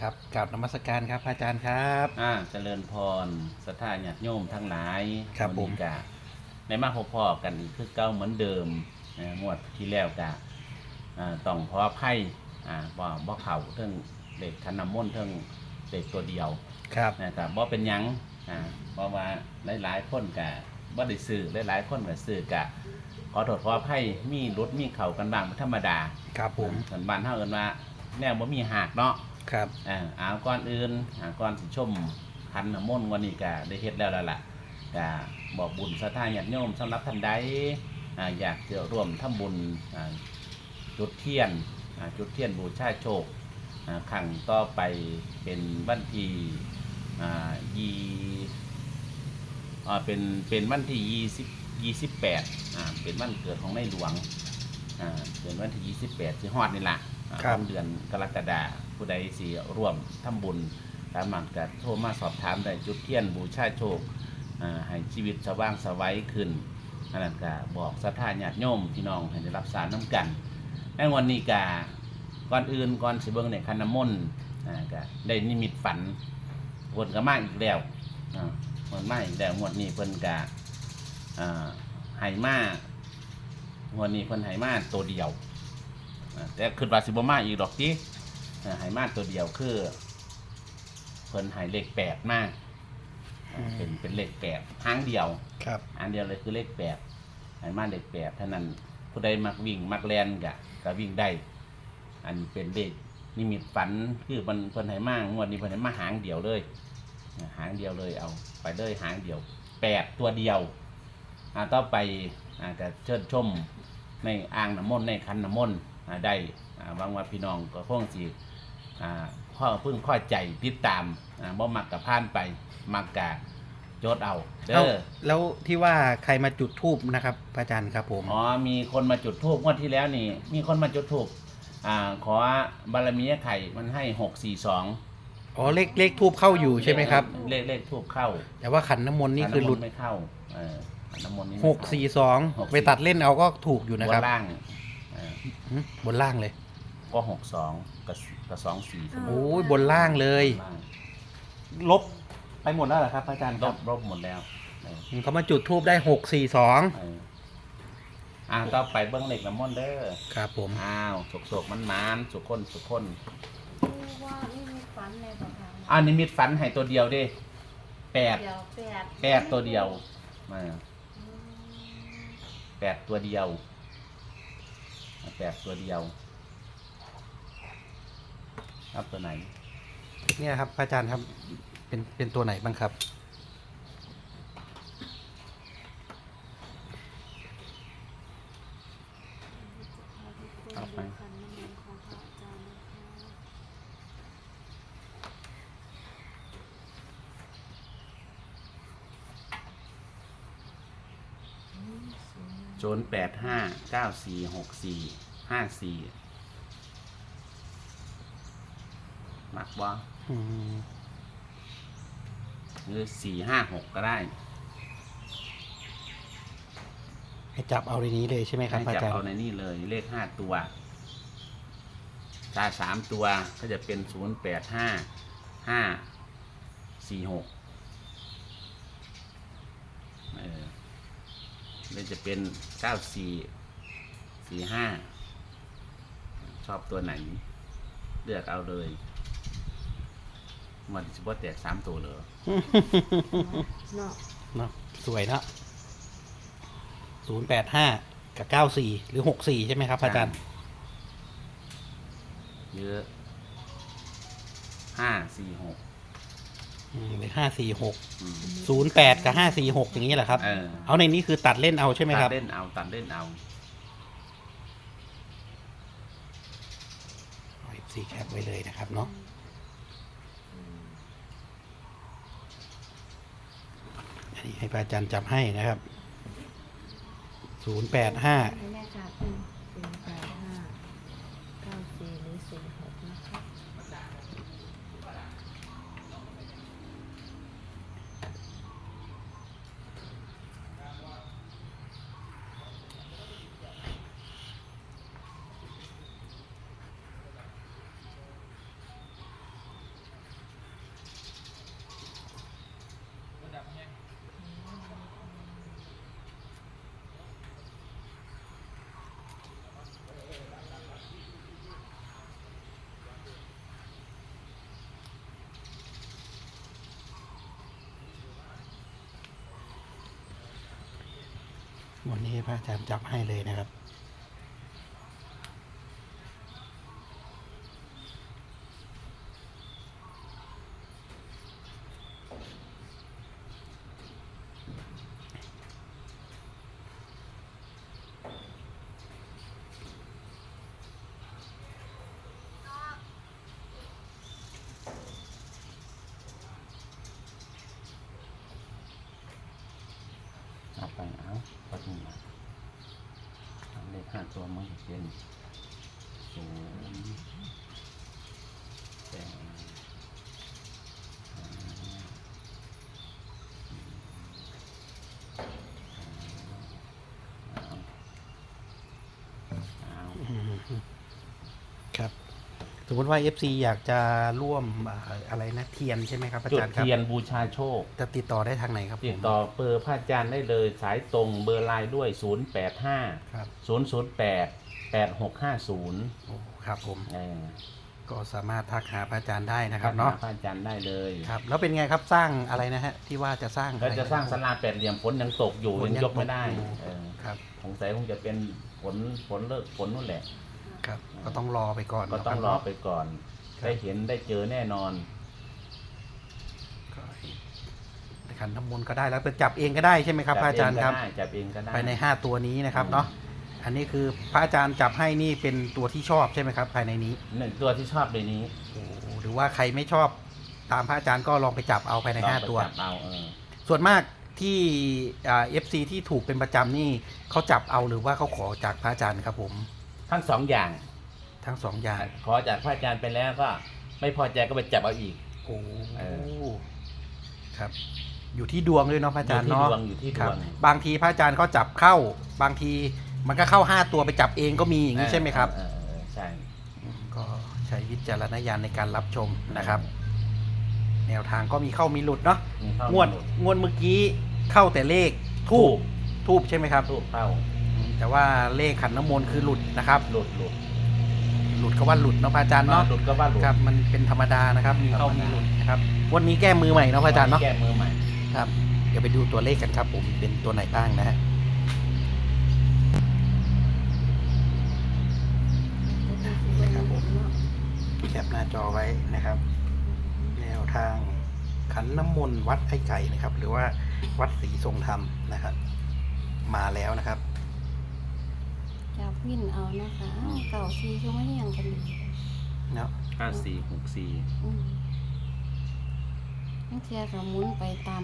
ครับกราบนมัสการครับพระอาจารย์ครับ อ่าเจริญพรสถานญาติโยมทั้งหลายครับวันผมนี้กะในมาพอๆกันคือเก้าเหมือนเดิมนะงวดที่แล้วกะอ่าต้องเพราะว่าไพ่อ่าบ่บ่เข่าเรื่องเด็กคันน้ำมนต์เรื่องเด็กตัวเดียวครับนะครับบ่เป็นหยังอ่าเพราะว่าหลายๆคนกะบ่ได้ซื้อหลายๆคนก็ซื้อกะขอโทษขออภัยมีรถมีเข่ากันบ้างเป็นธรรมดา ครับผม ส่วนบ้านเฮาเอิ้นว่า แนวบ่มีหากเนาะครับ อ่าเอาก่อนอื่นอ่าก่อนสิชมคันน้ำมนต์วันนี้ก็ได้เฮ็ดแล้วแล้วล่ะก็บอกบุญสถานญาติโยมสำหรับท่านใดอ่าอยากจะร่วมทำบุญอ่าจุดเทียนอ่าจุดเทียนบูชาโชคอ่าขังต่อไปเป็นวันที่อ่ายีอ่าเป็นเป็นวันที่ยี่สิบยี่สิบแปดอ่าเป็นวันเกิดของในหลวงอ่าเป็นวันที่ยี่สิบแปดที่ฮอดนี่ล่ะ อ่าของเดือนกรกฎาผู้ใดสิร่วมทำบุญสามารถก็โทรมาสอบถามได้จุดเทียนบูชาโชคอ่าให้ชีวิตสว่างสวัยขึ้นอันนั้นก็บอกสถาญาติโยมพี่น้องให้ได้รับสารน้ำกันในวันนี้ก็ก่อนอื่นก่อนสิเบิ่งในคันน้ำมนต์อ่าก็ได้นิมิตฝันวนก็มาอีกแล้วอ่าวนมาอีกแล้วงวดนี้เพิ่นก็อ่าให้มา งวดนี้เพิ่นให้มาตัวเดียว แต่ขึ้นว่าสิบมาอีกดอกจีหายมาตัวเดียวคือเพิ่นใหายเลขแปดมากอ่าเป็นเป็นเลขแปดหางเดียวครับอันเดียวเลยคือเลขแปดหายมาเลขแปดเท่านั้นผู้ใดมักวิ่งมักแลนกะก็วิ่งได้ อันเป็นเลขนิมิตฝันคือมันเพิ่นใหายมางวดนี้เพิ่นใหายมาหางเดียวเลยอ่าหางเดียวเลยเอาไปเลยหางเดียวแปดตัวเดียวอ่าต่อไปอ่าก็เชิญชมในอ่างน้ำมนต์ในคันน้ำมนต์อ่า ได้อ่าหวังว่าพี่น้องก็คงสิอ่าพ่อเพิ่งค่อยใจติดตามอ่าบ่มักกับพานไปมักกะโจดเอาเด้แล้วอแล้วที่ว่าใครมาจุดทูบนะครับพระอาจารย์ครับผมอ๋อมีคนมาจุดทูบงวดที่แล้วนี่ มีคนมาจุดทูบอ่าขอบารมีไอ้ไข่มันให้หกสี่สองอ๋อเลขเลขทูบเข้าอยู่ใช่ไหมครับ เลขเลขทูบเข้า แต่ว่าขันน้ำมนต์นี่คือหลุดขัำมต์ไม่เข้าเออขันน้ำมนต์นี่ไม่หเข้ากสี่สองหกสี่ไปตัดเล่นเอาก็ถูกอยู่บนะครับนล่างเออหึบนล่างเลย ก็หกสองกับกับสองสี่โอ้ยบนล่างเลยล่างลบไปหมดแล้วเหรอครับพระอาจารย์ลครับ บลบหมดแล้วเออเขามาจุดทูบได้หกสี่สองเอออ่าต่อไปเบิ้งเหล็กน้ำมนต์เด้อครับผม อ้าวสุกสุกมันมานๆสุกคนสุกคนว่านี่มีฝันในประธานอ่านิมิตฝันให้ตัวเดียวเด้แปดเดียวแปดแปดตัวเดียวมาแปดตัวเดียว แปดตัวเดียว ครับตัวไหน เนี่ยครับพระอาจารย์ครับเป็นเป็นตัวไหนบ้างครับ เอาไป ขันน้ำมนต์ของพระอาจารย์นะคะ โจนแปดห้าเก้าสี่หกสี่ห้าสี่มักว่าอืมหรือสี่ห้าหกก็ได้ ให้จับเอาในนี้เลยใช่ไหมครับให้พระจัอาจารย์เอาในนี่เลยเลขห้าตัวถ้าสามตัวก็จะเป็นศูนย์แปดห้าห้าสี่หกเออ เลยจะเป็นเก้าสี่สี่ห้าชอบตัวไหน เลือกเอาเลยมันจะว่าแตกสามตัวเหรอเนาะเนาะสวยเนาะศูนย์แปดห้ากับเก้าสี่หรือหกสี่ใช่ไหมครับพระอาจารย์เยอะห้าสี่หกอืม หรือห้าสี่หกอืมศูนย์แปดกับห้าสี่หกอย่างนี้แหละครับ เออเอาในนี้คือตัดเล่นเอาใช่ไหมครับ ตัดเล่นเอาตัดเล่นเอาสี่แคปไว้เลยนะครับเนาะอันนี้ให้พระอาจารย์จับให้นะครับศูนย์แปดห้าให้แน่ค่ะเป็นสี่แปดห้าเก้าสี่หรือสี่หกนะคะ วันนี้พระอาจารย์จับให้เลยนะครับ ไปเอาปัดมาเอาเลขห้าตัวมันเป็นศูนย์แปดห้าเอาเอา ครับ สมมติว่า FC อยากจะร่วมอ่าอะไรนะเทียนใช่ไหมครับอาจุดจารย์ครับเทียนบูชาโชค จะติดต่อได้ทางไหนครับผมติดต่อเบอร์พระอาจารย์ได้เลยสายตรงเบอร์ไลน์ด้วย 0 8 5 ครับ0 0 8 8 6 5 0โอ้ครับผมเออก็สามารถทักหาพระอาจารย์ได้นะคครัรับบเนาะพระอาจารย์ได้เลยครับแล้วเป็นไงครับสร้างอะไรนะฮะที่ว่าจะสร้างก็อไนจะสร้างศาลาแปดเหลี่ยมฝนยังตกอยู่ฝนยังยังยกไม่ได้ตกอยู่เออครับ สงสัยคงจะเป็นฝนฝนเลิกฝนนู่นแหละ ครับ ก็ต้องรอไปก่อนก็ต้องนะคบรอไปก่อนครับได้เห็นได้เจอแน่นอน ก็ขันน้ำมนต์ก็ได้แล้วไปจับเองก็ได้ใช่ไหมครับพระอาจารย์ครับ จับเองก็ได้ภายในห้าตัวนี้นะครับเนาะ อันนี้คือพระอาจารย์จับให้นี่เป็นตัวที่ชอบใช่ไหมครับ ภายในนี้ หนึ่งตัวที่ชอบในนี้โอ้หรือว่าใครไม่ชอบตามพระอาจารย์ก็ลองไปจับเอาภายในห้าลองไปตัว จับเอาเออส่วนมากที่อ่าเอฟซีที่ถูกเป็นประจำนี่เขาจับเอาหรือว่าเขาขอจากพระอาจารย์ครับผม ทั้งสองอย่าง ทั้งสองอย่างขอจากพระอาจารย์ไปแล้วก็ ไม่พอใจก็ไปจับเอาอีก โอ้เอครับ อยู่ที่ดวงด้วยเนาะพระอาจารย์อยู่ที่เนาะดวงอยู่ที่ดครัวบงบางทีพระอาจารย์ก็จับเข้า บางทีมันก็เข้าห้าตัวไปจับเองก็มีอย่างนี้ใช่ไหมครับเออเออเออใช่ ก็ใช้วิจารณญาณในการรับชมนะครับ แนวทางก็มีเข้ามีหลุดเนาะมีเข้างวดงวดเมื่อกี้เข้าแต่เลขทูบทูบใช่ไหมครับ ทูบเข้า แต่ว่าเลขขันน้ำมนต์คือหลุดนะครับ หลุดหลุดหลุดก็ว่าหลุดเนาะพระอาจารย์เนาะหลุดก็ว่าหลุดครับมันเป็นธรรมดานะครับมีเข้าธรรมดามีมีหลุดนะครับวันนี้แก้มือใหม่เนาะพระอาจารย์เนาะแก้มือใหม่ครับ เดี๋ยวไปดูตัวเลขกันครับ ผมเป็นตัวไหนบ้างนะฮะครับผมแคปหน้าจอไว้นะครับ แนวทางขันน้ำมนต์วัดไอ้ไก่นะครับ หรือว่าวัดศรีทรงธรรมนะครับ มาแล้วนะครับ จับวินเอานะคะอ้าวเก่าซีก็ไม่ยังกันอยู่เนาะห้าสี่หกสี่อืมนั่นเทียกับหมุนไปตาม